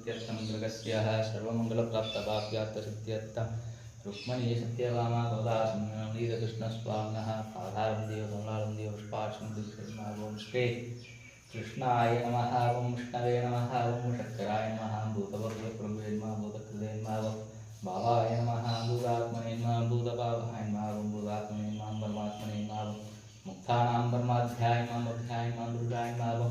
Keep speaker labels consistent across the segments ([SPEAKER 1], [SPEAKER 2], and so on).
[SPEAKER 1] सर्वमङ्गलसिद्ध्यर्थमङ्गलकस्य सर्वमङ्गलप्राप्तवाप्यार्थसिद्ध्यर्थं रुक्मणी सत्यभामा गौदासमीरकृष्णस्वामिनः पाधारं देव कमलालं देव पुष्पार्चनं श्री कृष्णाय नमः ॐ विष्णवे नमः ॐ शङ्कराय नमः भूतवर्गप्रभुवे नमः भूतकृते नमः भूतात्मने नमः भूतभावाय नमः नमः मुक्तानां परमाध्याय नमः नमः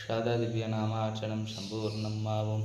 [SPEAKER 1] சாதாதிபிய நாம ஆச்சனம் சம்பூர்ணம் ஆகும்.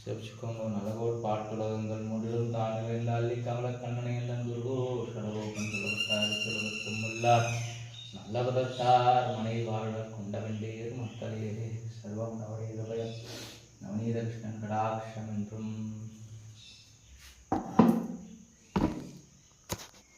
[SPEAKER 1] சிவச்சிக்கோங்க நலகோள் பாட்டுலகங்கள் முடிவில் தானுகள் அள்ளி கவல கண்ணனை எல்லாம் குருகோ சடகோபன் சுலபத்தார் சுலபத்தும் உள்ளார். நல்லவதத்தார் மனை வாழ கொண்ட வேண்டியர் மக்களே சர்வம் நவநீதபயம் நவநீத கிருஷ்ணன் கடாட்சம் என்றும்